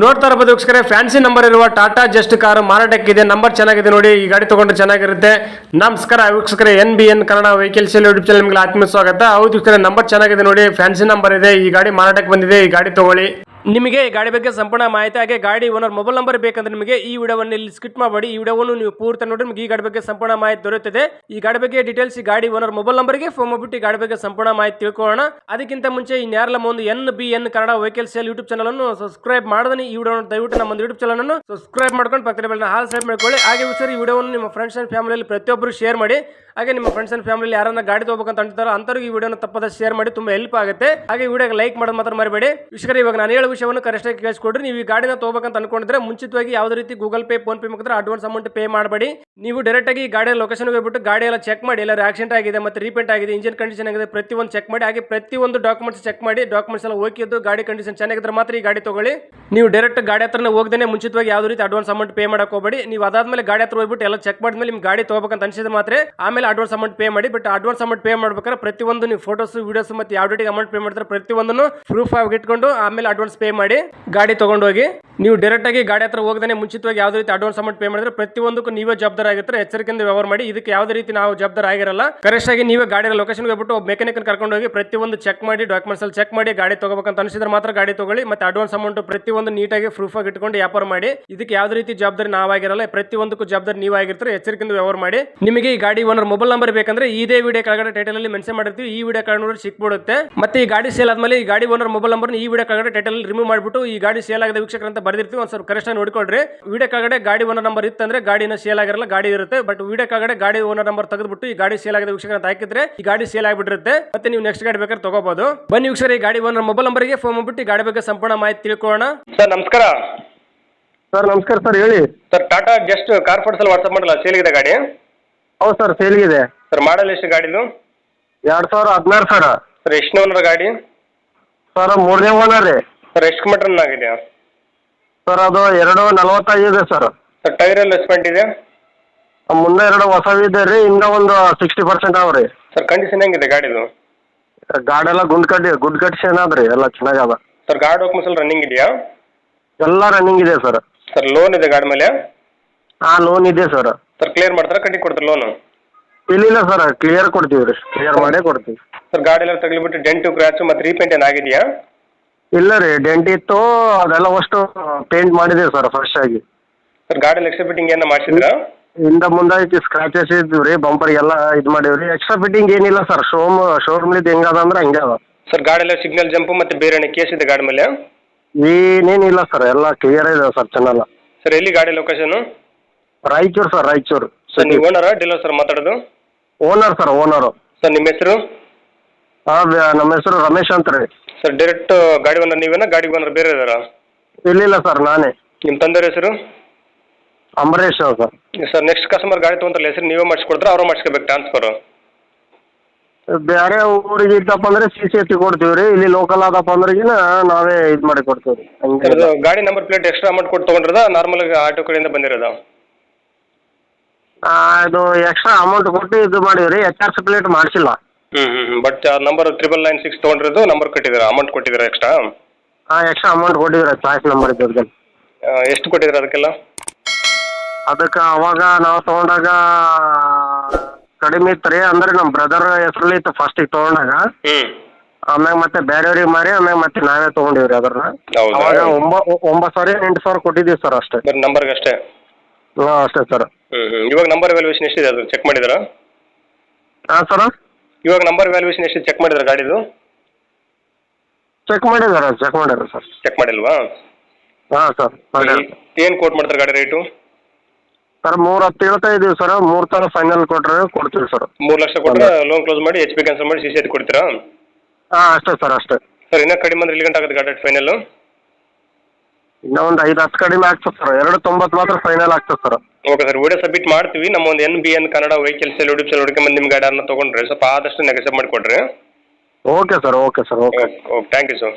ನೋಡ್ತಾ ಇರಬಹುದು fancy number ಇರುವ ಟಾಟಾ ಜಸ್ಟ್ ಕಾರ್ ಮಾರಾಟಕ್ಕಿದೆ ನಂಬರ್ ಚೆನ್ನಾಗಿದೆ ನೋಡಿ. ಈ ಗಾಡಿ ತಗೊಂಡ್ರೆ ಚೆನ್ನಾಗಿರುತ್ತೆ. ನಮಸ್ಕಾರ. ವೀಕ್ಷಕರೇ N B N Kannada vehicles YouTube channel ನಿಮಗೆ ಆತ್ಮ ಸ್ವಾಗತ. ಹೌದು ನಂಬರ್ ಚೆನ್ನಾಗಿದೆ ನೋಡಿ. ಫ್ಯಾನ್ಸಿ ನಂಬರ್ ಇದೆ. ಈ ಗಾಡಿ ಮಾರಾಟಕ್ಕೆ ಬಂದಿದೆ. ಈ ಗಾಡಿ ತಗೊಳ್ಳಿ. ನಿಮಗೆ ಈ ಗಾಡಿ ಬಗ್ಗೆ ಸಂಪೂರ್ಣ ಮಾಹಿತಿ ಹಾಗೆ ಗಾಡಿ ಓನರ್ ಮೊಬೈಲ್ ನಂಬರ್ ಬೇಕಂದ್ರೆ ನಿಮಗೆ ಈ ವಿಡಿಯೋವನ್ನು ಇಲ್ಲಿ ಸ್ಕಿಟ್ ಮಾಡಬೇಡಿ. ಈ ವಿಡಿಯೋವನ್ನು ನೀವು ಪೂರ್ತಿ ನೋಡಿ, ನಿಮಗೆ ಈ ಗಾಡಿ ಬಗ್ಗೆ ಸಂಪೂರ್ಣ ಮಾಹಿತಿ ದೊರೆಯುತ್ತದೆ. ಈ ಗಾಡಿ ಬಗ್ಗೆ ಡೀಟೇಲ್ಸ್ ಈ ಗಾಡಿ ಓನರ್ ಮೊಬೈಲ್ ನಂಬರ್ಗೆ ಫೋನ್ ಮಾಡಿಬಿಟ್ಟು ಈ ಗಾಡಿ ಬಗ್ಗೆ ಸಂಪೂರ್ಣ ಮಾಹಿತಿ ತಿಳ್ಕೊಳ್ಳೋಣ. ಅದಕ್ಕಿಂತ ಮುಂಚೆ ಇನ್ಯಾರಲ್ಲ ಒಂದು N B N Kannada vehicle sale YouTube channel ಅನ್ನು ಸಬ್ಸ್ಕ್ರೈಬ್ ಮಾಡಿದ್ರೆ ಈ ವಿಡಿಯೋ ದಯವಿಟ್ಟು ನಮ್ಮ ಯೂಟ್ಯೂಬ್ ಚಾನಲ್ ಅನ್ನು ಸಬ್ಸ್ಕ್ರೈಬ್ ಮಾಡ್ಕೊಂಡು ಪಕ್ಕದ ಬೆಲ್ಲ ಹಾಲ್ ಸೈಡ್ ಮಾಡ್ಕೊಳ್ಳಿ. ಹಾಗೆ ಸರ್ ಈ ವಿಡಿಯೋವನ್ನು ನಿಮ್ಮ ಫ್ರೆಂಡ್ಸ್ ಅಂಡ್ ಫ್ಯಾಮಿಲಿಯಲ್ಲಿ ಪ್ರತಿಯೊಬ್ಬರು ಶೇರ್ ಮಾಡಿ. ಹಾಗೆ ನಿಮ್ಮ ಫ್ರೆಂಡ್ಸ್ ಅಂಡ್ ಫ್ಯಾಮಿಲಿ ಯಾರನ್ನ ಗಾಡಿ ತಗೋಬೇಕಂತ ಅಂತಾರೋ ಅಂತವ್ರಿಗೆ ಈ ವಿಡಿಯೋನ ತಪ್ಪದ ಶೇರ್ ಮಾಡಿ ತುಂಬಾ ಹೆಲ್ಪ್ ಆಗುತ್ತೆ. ಹಾಗೆ ವಿಡಿಯೋಗೆ ಲೈಕ್ ಮಾಡೋದು ಮಾತ್ರ ಮರಿಬೇಡಿ. ವಿಷಯ ಇವಾಗ ನಾನು ಹೇಳೋ ವಿಷಯವನ್ನು ಕರೆಕ್ಟ್ ಆಗಿ ಕೇಳಿಸ್ಕೊಡ್ರಿ. ನೀವು ಈ ಗಾಡಿನ ತಗೋಬೇಕಂತ ಅನ್ಕೊಂಡಿದ್ರೆ ಮುಂಚಿತವಾಗಿ ಯಾವುದೇ ರೀತಿ ಗೂಗಲ್ ಪೇ ಫೋನ್ ಪೇ ಮುಖಾಂತರ ಅಡ್ವಾನ್ಸ್ ಅಮೌಂಟ್ ಪೇ ಮಾಡಬೇಡಿ. ನೀವು ಡೈರೆಕ್ಟ್ ಆಗಿ ಗಾಡಿಯ ಲೊಕೇಶನ್ ಹೋಗ್ಬಿಟ್ಟು ಗಾಡಿ ಎಲ್ಲ ಚೆಕ್ ಮಾಡಿ, ಎಲ್ಲ ಆಕ್ಸಿಡೆಂಟ್ ಆಗಿದೆ ಮತ್ತೆ ರೀಪೇಂಟ್ ಆಗಿದೆ ಇಂಜಿನ್ ಕಂಡೀಷನ್ ಆಗಿದೆ, ಪ್ರತಿಯೊಂದು ಚೆಕ್ ಮಾಡಿ, ಹಾಗೆ ಪ್ರತಿಯೊಂದು ಡಾಕ್ಯುಮೆಂಟ್ಸ್ ಚೆಕ್ ಮಾಡಿ ಡಾಕ್ಯುಮೆಂಟ್ಸ್ ಎಲ್ಲ ಓಕೆ ಇದ್ದು ಗಾಡಿ ಕಂಡೀಷನ್ ಚೆನ್ನಾಗಿದ್ರೆ ಮಾತ್ರ ಈ ಗಾಡಿ ತಗೊಳ್ಳಿ. ನೀವು ಡೈರೆಕ್ಟ್ ಗಾಡಿ ಹತ್ರನೇ ಹೋಗದೇನೆ ಮುಂಚಿತವಾಗಿ ಯಾವುದೇ ರೀತಿ ಅಡ್ವಾನ್ಸ್ ಅಮೌಂಟ್ ಪೇ ಮಾಡಕ್ಕೆ ಹೋಗಬೇಡಿ. ನೀವು ಅದಾದ್ಮೇಲೆ ಗಾಡಿ ಹತ್ರ ಹೋಗ್ಬಿಟ್ಟು ಎಲ್ಲ ಚೆಕ್ ಮಾಡಿದ್ಮೇಲೆ ನಿಮ್ ಗಾಡಿ ತಗೋಬೇಕಂತ ಅನ್ಸಿದ್ರೆ ಮಾತ್ರ. ಆಮೇಲೆ ಅಡ್ವಾನ್ಸ್ ಅಮೌಂಟ್ ಪೇ ಮಾಡಿ ಬಟ್ ಅಡ್ವಾನ್ಸ್ ಅಮೌಂಟ್ ಪೇ ಮಾಡ್ಬೇಕಾದ್ರೆ ಪ್ರತಿಯೊಂದು ನೀವು ಫೋಟೋಸ್ ವೀಡಿಯೋಸ್ ಮತ್ತೆ ಯಾವ ಡೇಟಿಗೆ ಅಮೌಂಟ್ ಪೇ ಮಾಡ್ತಾರೆ ಪ್ರತಿಯೊಂದನ್ನು ಪ್ರೂಫ್ ಆಗಿ ಇಟ್ಕೊಂಡು ಆಮೇಲೆ ಅಡ್ವಾನ್ಸ್ ಪೇ ಮಾಡಿ ಗಾಡಿ ತಗೊಂಡೋಗಿ. ನೀವು ಡೈರೆಕ್ಟ್ ಆಗಿ ಗಾಡಿ ಹತ್ರ ಹೋಗದೇ ಮುಂಚಿತವಾಗಿ ಯಾವುದೇ ರೀತಿ ಅಡ್ವಾನ್ಸ್ ಅಮೌಂಟ್ ಪೇ ಮಾಡಿದ್ರೆ ಪ್ರತಿಯೊಂದಕ್ಕೂ ನೀವೇ ಜವಾಬ್ದಾರ ಆಗಿರ್ತಾರೆ, ಎಚ್ಚರಿಕೆಯಿಂದ ವ್ಯವಹಾರ ಮಾಡಿ, ಇದಕ್ಕೆ ಯಾವುದೇ ರೀತಿ ನಾವು ಜವಾಬ್ದಾರ ಆಗಿರಲ್ಲ. ಕರೆಕ್ಟ್ ಆಗಿ ನೀವೇ ಗಾಡಿ ಲೊಕೇಶನ್ ಹೋಗ್ಬಿಟ್ಟು ಮೆಕ್ಯಾನಿಕ್ ಕರ್ಕೊಂಡು ಹೋಗಿ ಪ್ರತಿಯೊಂದು ಚೆಕ್ ಮಾಡಿ ಡಾಕ್ಯುಮೆಂಟ್ಸ್ ಅಲ್ಲಿ ಚೆಕ್ ಮಾಡಿ ಗಾಡಿ ತಗೋಬೇಕಂತ ಅನಿಸಿದ್ರೆ ಮಾತ್ರ ಗಾಡಿ ತಗೊಳ್ಳಿ, ಮತ್ತೆ ಅಡ್ವಾನ್ಸ್ ಅಮೌಂಟ್ ಪ್ರತಿಯೊಂದು ನೀಟಾಗಿ ಪ್ರೂಫ್ ಆಗಿ ಇಟ್ಕೊಂಡು ವ್ಯಾಪಾರ ಮಾಡಿ, ಇದಕ್ಕೆ ಯಾವುದೇ ರೀತಿ ಜವಾಬ್ದಾರಿ ನಾವಾಗಿರಲ್ಲ, ಪ್ರತಿಯೊಂದಕ್ಕೂ ಜವಾಬ್ದಾರಿ ನೀವಾಗಿರ್ತಾರೆ, ಎಚ್ಚರಿಕೆಯಿಂದ ವ್ಯವಹಾರ ಮಾಡಿ. ನಿಮಗೆ ಈ ಗಾಡಿ ಓನರ್ ಮೊಬೈಲ್ ನಂಬರ್ ಬೇಕಂದ್ರೆ ಇದೇ ವಿಡಿಯೋ ಕೆಳಗಡೆ ಟೈಟಲ್ ಅಲ್ಲಿ ಮೆನ್ಷನ್ ಮಾಡಿರ್ತೀವಿ. ಈ ವಿಡಿಯೋ ಕಾರ್ಡ್ ನೋಡಿ ಸಿಕ್ಬಿಡುತ್ತೆ. ಮತ್ತೆ ಈ ಗಾಡಿ ಸೇಲ್ ಆದ್ಮೇಲೆ ಈ ಗಾಡಿ ಓನರ್ ಮೊಬೈಲ್ ನಂಬರ್ ಈ ವಿಡಿಯೋ ಕೆಳಗಡೆ ಟೈಟಲ್ ರಿಮೂವ್ ಮಾಡಿಬಿಟ್ಟು ಈ ಗಾಡಿ ಸೇಲ್ ಆಗದ ವೀಕ್ಷಕರ ಅಂತ ಬರ್ದಿರ್ತೀವಿ. ಒಂದು ಸ್ವಲ್ಪ ಕರೆಕ್ಟ್ ನೋಡ್ಕೊಳ್ರಿ. ವಿಡಿಯೋ ಕೆಳಗಡೆ ಗಾಡಿ ಓನರ್ ನಂಬರ್ ಇತ್ತಂದ್ರೆ ಗಾಡಿನ ಸೇಲ್ ಆಗಿರಲ್ಲ ಗಾಡಿ ಇರುತ್ತೆ. ಬಟ್ ವಿಡಿಯೋ ಕೆಳಗಡೆ ಗಾಡಿ ಓನರ್ ನಂಬರ್ ತೆಗೆದ್ಬಿಟ್ಟು ಈ ಗಾಡಿ ಸೇಲ್ ಆಗದ ವೀಕ್ಷಕರ ಅಂತ ಹಾಕಿದ್ರೆ ಈ ಗಾಡಿ ಸೇಲ್ ಆಗಿಬಿಟ್ಟಿರುತ್ತೆ. ಮತ್ತೆ ನೀವು ನೆಕ್ಸ್ಟ್ ಗಾಡಿ ಬೇಕಾದ್ರೆ ತಗೋಬಹುದು ಬನ್ನಿ ವೀಕ್ಷಕರ ಈ ಗಾಡಿ ಓನರ್ ಮೊಬೈಲ್ ನಂಬರ್ಗೆ ಫೋನ್ ಮಾಡ್ಬಿಟ್ಟು ಈ ಗಾಡಿ ಬಗ್ಗೆ ಸಂಪೂರ್ಣ ಮಾಹಿತಿ ತಿಳ್ಕೊಳ್ಳೋಣ. ಸರ್ ನಮಸ್ಕಾರ. ಸರ್ ನಮಸ್ಕಾರ ಸರ್ ಹೇಳಿ. ಸರ್ ಟಾಟಾ ಜಸ್ಟ್ ಕಾರ್ ಅಲ್ಲಿ ವಾಟ್ಸ್ಆಪ್ ಮಾಡಲ್ಲ ಸೇಲ್ಗಿದೆ ಗಾಡಿ. ಹೌದು ಸರ್ ಸೇಲ್ಗಿದೆ ಸರ್ ಮಾಡಲ್ ಎಷ್ಟು ಗಾಡಿದು ಎರಡು ಸಾವಿರ ಹದಿನಾರು ಸರ್. ಸರ್ ಎಷ್ಟು ಓನರ್ ಗಾಡಿ? ಸರ್ ಮೂರನೇ ಓನರ್ ರೀ. ಸರ್ ಎಷ್ಟು ಕಿಲೋಮೀಟರ್ ಆಗಿದೆ? ಸರ್ ಅದು ಎರಡು ನಲವತ್ತೈದು ಇದೆ ಸರ್. ಸರ್ ಟೈರ್ ಎಲ್ಲ ಎಸ್ಪೆಂಟ್ ಇದೆ ಮುಂದೆ ಎರಡು ಹೊಸವಿದೆ ರೀ ಇನ್ನೂ ಒಂದು ಸಿಕ್ಸ್ಟಿ ಪರ್ಸೆಂಟ್ ಅವ ರೀ. ಸರ್ ಕಂಡೀಷನ್ ಹೆಂಗಿದೆ ಗಾಡಿದು ಗಾಡೆಲ್ಲ ಗುಂಡ್ ಕಟ್ಟಿ ಗುಡ್ ಕಟ್ಸೇನ ಅದ ರೀ ಎಲ್ಲ ಚೆನ್ನಾಗದ ಸರ್ ಗಾಡಿ ಹೋಗ್ ಮಸಲ್ ರನ್ನಿಂಗ್ ಇದೆಯಾ? ಎಲ್ಲ ರನ್ನಿಂಗ್ ಇದೆ ಸರ್. ಸರ್ ಲೋನ್ ಇದೆ ಗಾಡಿ ಮೇಲೆ? ಹಾಂ ಲೋನ್ ಇದೆ ಸರ್. ಸರ್ ಕ್ಲಿಯರ್ ಮಾಡ್ತಾರೆ? ಕಟ್ಟಿ ಕೊಡ್ತಾರೆ ಲೋನು ಇಲ್ಲ ಇಲ್ಲ ಸರ್ ಕ್ಲಿಯರ್ ಕೊಡ್ತೀವಿ ರೀ. ಕ್ಲಿಯರ್ ಮಾಡೇ ಕೊಡ್ತೀವಿ. ಸರ್ ಗಾಡಿ ಎಲ್ಲ ತಗಲಿಬಿಟ್ಟು ಡೆಂಟು ಕ್ರ್ಯಾಚು ಮತ್ತು ರೀಪೇಂಟ್ ಏನು ಆಗಿದೆಯಾ? ಇಲ್ಲ ರೀ ಡೆಂಟ್ ಇತ್ತು ಅದೆಲ್ಲ ಅಷ್ಟು ಪೇಂಟ್ ಮಾಡಿದೀವಿ ಸರ್ ಫ್ರೆಶ್ ಆಗಿ. ಸರ್ ಗಾಡಿ ಎಕ್ಸ್ಟ್ರಾ ಫಿಟ್ಟಿಂಗ್ ಏನು ಮಾಡಿಸಿದ್ರಾ? ಹಿಂದೆ ಮುಂದೆ ಸ್ಕ್ರಾಚಸ್ ಇದ್ವು ರೀ ಎಲ್ಲ ಇದು ಮಾಡೀವಿ ರೀ. ಎಕ್ಸ್ಟ್ರಾ ಫಿಟ್ಟಿಂಗ್ ಏನಿಲ್ಲ ಸರ್ ಶೋಮ್ ಶೋರೂಮ್ಲಿದ್ದು ಹೆಂಗದ ಅಂದ್ರೆ ಹಂಗೆ ಅದ. ಸರ್ ಗಾಡಿ ಎಲ್ಲ ಸಿಗ್ನಲ್ ಜಂಪು ಮತ್ತು ಬೇರೆ ಕೇಸ್ ಇದೆ ಗಾಡಿ ಮೇಲೆ? ಏನೇನಿಲ್ಲ ಸರ್ ಎಲ್ಲ ಕ್ಲಿಯರ್ ಇದೆ ಸರ್ ಚೆನ್ನಾಗ ಸರ್ ಎಲ್ಲಿ ಗಾಡಿ location Raichur sir Raichur. Sir ನೀವು ಓನರಾ ಡೀಲರ್ ಸರ್ ಮಾತಾಡೋದು? ಓನರ್ ಸರ್ ಓನರು ಸರ್ ನಿಮ್ಮ ಹೆಸರು? ಹಾಂ ನಮ್ಮ ಹೆಸರು ರಮೇಶ್ ಅಂತ ರೀ. ಸರ್ ಡೈರೆಕ್ಟ್ ಗಾಡಿ ಓನರ್ ನೀವೇನಾ ಗಾಡಿ ಓನರ್ ಬೇರೆ ಇದಾರಾ? ಇಲ್ಲಿಲ್ಲ ಸರ್ ನಾನೇ. ನಿಮ್ಮ ತಂದೆಯವ್ರ ಹೆಸರು? Ambareesh sir sir next customer ಗಾಡಿ ತೊಗೊಂತಾರಲ್ಲ ಹೆಸರು ನೀವೇ ಮಾಡಿಸ್ಕೊಡ್ತಾರೆ ಅವ್ರು ಮಾಡಿಸ್ಕೋಬೇಕು ಟ್ರಾನ್ಸ್ಫರ್ ಬೇರೆ ಊರಿಗೆ ಇದ್ದಪ್ಪ ಅಂದ್ರೆ ಸಿ ಸಿ ಎತ್ತಿ ಕೊಡ್ತೀವಿ ರೀ ಇಲ್ಲಿ ಲೋಕಲ್ ಆದಪ್ಪ ಅಂದ್ರೆಗಿನ ನಾವೇ ಇದು ಮಾಡಿ ಕೊಡ್ತೀವಿ ರೀ. ಹಂಗೆ ಗಾಡಿ ನಂಬರ್ ಪ್ಲೇಟ್ ಎಕ್ಸ್ಟ್ರಾ ಅಮೌಂಟ್ ಕೊಟ್ಟು ತೊಗೊಂಡಿರೋದಾ ನಾರ್ಮಲ್ ಆಟೋ ಕಡೆಯಿಂದ ಬಂದಿರೋದಾ? ಇದು ಎಕ್ಸ್ಟ್ರಾ ಅಮೌಂಟ್ ಕೊಟ್ಟು ಇದು ಮಾಡೀವಿ ರೀ ಎಚ್ ಆರ್ ಸಿ ಪ್ಲೇಟ್ ಮಾಡಿಸಿಲ್ಲ ಹ್ಞೂ ಹ್ಞೂ but number triple nine six ತೊಗೊಂಡಿರೋದು number ಕೊಟ್ಟಿದ್ದೀರಾ? ಅಮೌಂಟ್ ಕೊಟ್ಟಿದ್ದೀರಾ ಎಕ್ಸ್ಟ್ರಾ ಹಾ ಎಕ್ಸ್ಟ್ರಾ ಅಮೌಂಟ್ ಕೊಟ್ಟಿವಿ ಚಾಯ್ಸ್ ನಂಬರ್ ಇದ್ದದ್ಗೆ ಎಷ್ಟು ಕೊಟ್ಟಿದ್ದೀರಾ ಅದಕ್ಕೆಲ್ಲ? ಅದಕ್ಕೆ ಅವಾಗ ನಾವು ತಗೊಂಡಾಗ ಕಡಿಮೆ ಇತ್ತು ರೀ. ಅಂದ್ರೆ ನಮ್ಮ ಬ್ರದರ್ ಹೆಸ್ರಲ್ಲಿ ಇತ್ತು ಫಸ್ಟಿಗೆ ತಗೊಂಡಾಗ. ಹ್ಞೂ ಆಮ್ಯಾಗ ಮತ್ತೆ ಬೇರೆಯವ್ರಿಗೆ ಮಾರಿ ಆಮ್ಯಾಗ ಮತ್ತೆ ನಾವೇ ತೊಗೊಂಡಿವ್ರಿ ಅದನ್ನ. ಹೌದಾ? ಅವಾಗ ಒಂಬ ಒಂಬತ್ತು ಸಾವಿರ ಎಂಟು ಸಾವಿರ ಕೊಟ್ಟಿದ್ದೀವಿ ಸರ್ ಅಷ್ಟೇ. ಬರೀ ನಂಬರ್ಗೆ ಅಷ್ಟೇ ಹಾಂ ಅಷ್ಟೇ ಸರ್ ಹ್ಞೂ ಹ್ಞೂ ಇವಾಗ ನಂಬರ್ ವ್ಯಾಲ್ಯೂಷನ್ ಎಷ್ಟಿದೆ ಅದು? ಚೆಕ್ ಮಾಡಿದ್ದೀರಾ ಹಾಂ ಸರ್ ಇವಾಗ ನಂಬರ್ ವ್ಯಾಲ್ಯೂಷನ್ ಎಷ್ಟು ಚೆಕ್ ಮಾಡಿದ್ದೀರಾ ಗಾಡಿದು? ಚೆಕ್ ಮಾಡಿದಾರೆ ಚೆಕ್ ಮಾಡ್ಯಾರ ಸರ್ ಚೆಕ್ ಮಾಡಿಲ್ವಾ? ಹಾಂ ಸರ್ ಏನು ಕೋಟ್ ಮಾಡ್ತಾರೆ ಗಾಡಿ ರೇಟು ಸರ್ ಮೂರು ಹತ್ತು ಹೇಳ್ತಾ ಇದ್ದೀವಿ ಸರ್ ಮೂರು ತರ ಫೈನಲ್ ಕೊಟ್ಟರೆ ಕೊಡ್ತೀವಿ ಸರ್ ಮೂರು ಲಕ್ಷ ಕೊಟ್ಟರೆ ಲೋನ್ ಕ್ಲೋಸ್ ಮಾಡಿ ಎಚ್ ಪಿ ಕ್ಯಾನ್ಸಲ್ ಮಾಡಿ ಸಿ ಸಿ ಕೊಡ್ತೀರಾ? ಹಾಂ ಅಷ್ಟೇ ಸರ್ ಅಷ್ಟೇ. ಸರ್ ಇನ್ನೂ ಕಡಿಮೆ ಅಂದ್ರೆ ಇಲ್ಲಿ ಗಂಟೆ ಆಗುತ್ತೆ ಗಾಡಿ ಫೈನಲ್ಲು ಇನ್ನೂ ಒಂದು ಐದು ಹತ್ತು ಕಡಿಮೆ ಆಗ್ತದೆ ಸರ್ ಎರಡು ತೊಂಬತ್ ಮಾತ್ರ ಫೈನಲ್ ಆಗ್ತದೆ sir okay sir video submit ಮಾಡ್ತೀವಿ. ನಮ್ಮ ಒಂದು N B N Kannada vehicles sale ಹುಡುಕಿ ಬಂದು ನಿಮ್ಮ ಗಾಡಿಯನ್ನು ತಗೊಂಡ್ರೆ ಸ್ವಲ್ಪ ಆದಷ್ಟು ನೆಗೆಸಪ್ ಮಾಡಿಕೊಡ್ರಿ. Okay sir okay sir okay okay thank you sir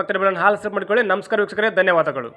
ಪಕ್ಕದ ಬೆಳೆಯನ್ನು ಹಾಲ್ ಸಬ್ ಮಾಡಿಕೊಳ್ಳಿ ನಮಸ್ಕಾರ ವೀಕ್ಷಕರೇ ಧನ್ಯವಾದಗಳು.